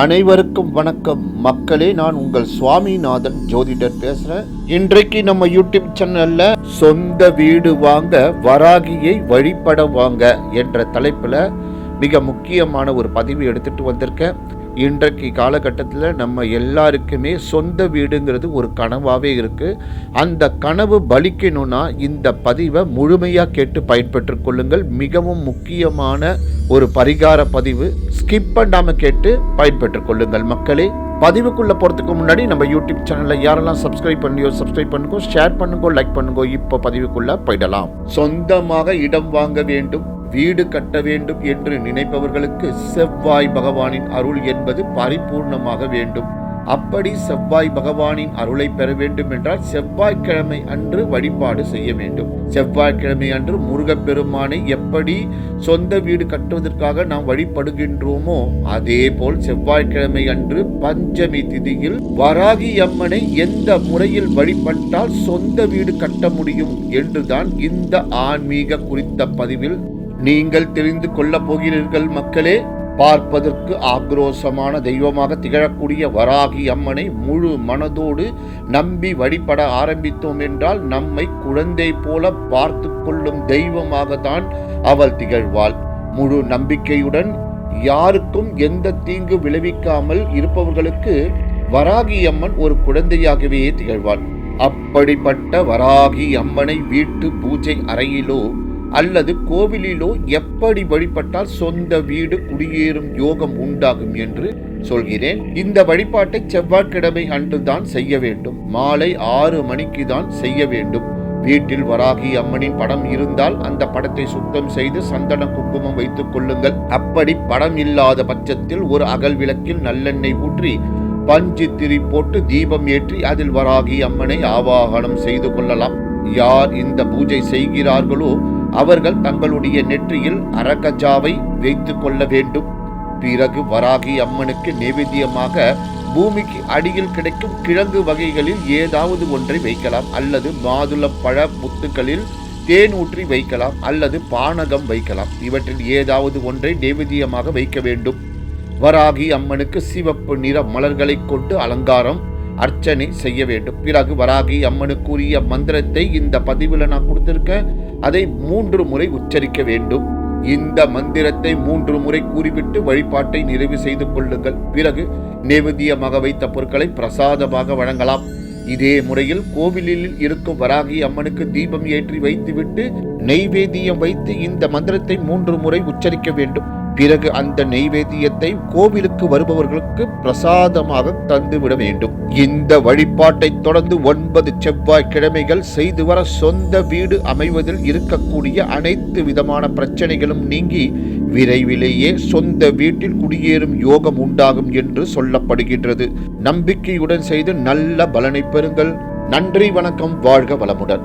அனைவருக்கும் வணக்கம். மக்களே நான் உங்கள் சுவாமிநாதன் ஜோதிடர் பேசுறேன். இன்றைக்கு நம்ம யூடியூப் சேனல்ல சொந்த வீடு வாங்க வராகியை வழிபட வாங்க என்ற தலைப்புல மிக முக்கியமான ஒரு பதிவு எடுத்துட்டு வந்திருக்கேன். இன்றைக்கு காலகட்டத்தில் நம்ம எல்லாருக்குமே சொந்த வீடுங்கிறது ஒரு கனவாகவே இருக்குது அந்த கனவு பலிக்கணும்னா இந்த பதிவை முழுமையாக கேட்டு பயன்பெற்று கொள்ளுங்கள். மிகவும் முக்கியமான ஒரு பரிகார பதிவு. ஸ்கிப் பண்ணாமல் கேட்டு பயன்பெற்று கொள்ளுங்கள் மக்களே. பதிவுக்குள்ளே போகிறதுக்கு முன்னாடி நம்ம யூடியூப் சேனலில் யாரெல்லாம் சப்ஸ்கிரைப் பண்ணியோ சப்ஸ்கிரைப் பண்ணுங்கோ ஷேர் பண்ணுங்கோ லைக் பண்ணுங்கோ இப்போ பதிவுக்குள்ளே போயிடலாம். சொந்தமாக இடம் வாங்க வேண்டும். வீடு கட்ட வேண்டும் என்று நினைப்பவர்களுக்கு செவ்வாய் பகவானின் அருள் என்பது பரிபூர்ணமாக வேண்டும். அப்படி செவ்வாய் பகவானின் அருளை பெற வேண்டும் என்றால் செவ்வாய்க்கிழமை அன்று வழிபாடு செய்ய வேண்டும். செவ்வாய்க்கிழமை அன்று முருகப்பெருமானை எப்படி சொந்த வீடு கட்டுவதற்காக நாம் வழிபடுகின்றோமோ அதே போல் செவ்வாய்க்கிழமை அன்று பஞ்சமி திதியில் வராகி அம்மனை எந்த முறையில் வழிபட்டால் சொந்த வீடு கட்ட முடியும் என்றுதான் இந்த ஆன்மீக குறித்த பதிவில் நீங்கள் தெரிந்து கொள்ளப் போகிறீர்கள் மக்களே. பார்ப்பதற்கு ஆக்ரோஷமான தெய்வமாக திகழக்கூடிய வராகி அம்மனை முழு மனதோடு நம்பி வழிபட ஆரம்பித்தோம் என்றால் நம்மை குழந்தை போல பார்த்து கொள்ளும் தெய்வமாகத்தான் அவள் திகழ்வாள். முழு நம்பிக்கையுடன் யாருக்கும் எந்த தீங்கு விளைவிக்காமல் இருப்பவர்களுக்கு வராகி அம்மன் ஒரு குழந்தையாகவே திகழ்வாள். அப்படிப்பட்ட வராகி அம்மனை வீட்டு பூஜை அறையிலோ அல்லது கோவிலிலோ எப்படி வழிபட்டால் சொந்த வீடு குடியேறும் யோகம் உண்டாகும் என்று சொல்கிறேன். இந்த வழிபாட்டை செவ்வாய்க்கிழமை அன்று தான் செய்ய வேண்டும். மாலை ஆறு மணிக்கு தான் செய்ய வேண்டும். வீட்டில் வராகி அம்மனின் படம் இருந்தால் அந்த படத்தை சுத்தம் செய்து சந்தன குங்குமம் வைத்துக் கொள்ளுங்கள். அப்படி படம் இல்லாத பட்சத்தில் ஒரு அகல் விளக்கில் நல்லெண்ணெய் ஊற்றி பஞ்சு திரி போட்டு தீபம் ஏற்றி அதில் வராகி அம்மனை ஆவாகனம் செய்து கொள்ளலாம். யார் இந்த பூஜை செய்கிறார்களோ அவர்கள் தங்களுடைய நெற்றியில் அரகஜாவை வைத்து கொள்ள வேண்டும். பிறகு வராகி அம்மனுக்கு நைவேத்தியமாக பூமிக்கு அடியில் கிடைக்கும் கிழங்கு வகைகளில் ஏதாவது ஒன்றை வைக்கலாம். அல்லது மாதுள பழ முத்துக்களில் தேன் ஊற்றி வைக்கலாம். அல்லது பானகம் வைக்கலாம். இவற்றில் ஏதாவது ஒன்றை நைவேத்தியமாக வைக்க வேண்டும். வராகி அம்மனுக்கு சிவப்பு நிற மலர்களை கொண்டு அலங்காரம் அர்ச்சனை செய்ய வேண்டும். பிறகு வராகி அம்மனுக்குரிய மந்திரத்தை இந்த பதிவில் நான் கொடுத்திருக்கேன். அதை மூன்று முறை உச்சரிக்க வேண்டும். இந்த மந்திரத்தை மூன்று முறை கூறிவிட்டு வழிபாட்டை நிறைவு செய்து கொள்ளுங்கள். பிறகு நெவேத்தியமாக வைத்த பொருட்களை பிரசாதமாக வழங்கலாம். இதே முறையில் கோவிலில் இருக்கும் வராகி அம்மனுக்கு தீபம் ஏற்றி வைத்துவிட்டு நெய்வேதியம் வைத்து இந்த மந்திரத்தை மூன்று முறை உச்சரிக்க வேண்டும். பிறகு அந்த நெய்வேத்தியத்தை கோவிலுக்கு வருபவர்களுக்கு பிரசாதமாக தந்துவிட வேண்டும். இந்த வழிபாட்டை தொடர்ந்து ஒன்பது செவ்வாய் கிழமைகள் செய்து வர சொந்த வீடு அமைவதில் இருக்கக்கூடிய அனைத்து விதமான பிரச்சனைகளும் நீங்கி விரைவிலேயே சொந்த வீட்டில் குடியேறும் யோகம் உண்டாகும் என்று சொல்லப்படுகின்றது. நம்பிக்கையுடன் செய்து நல்ல பலனை பெறுங்கள். நன்றி வணக்கம் வாழ்க வளமுடன்.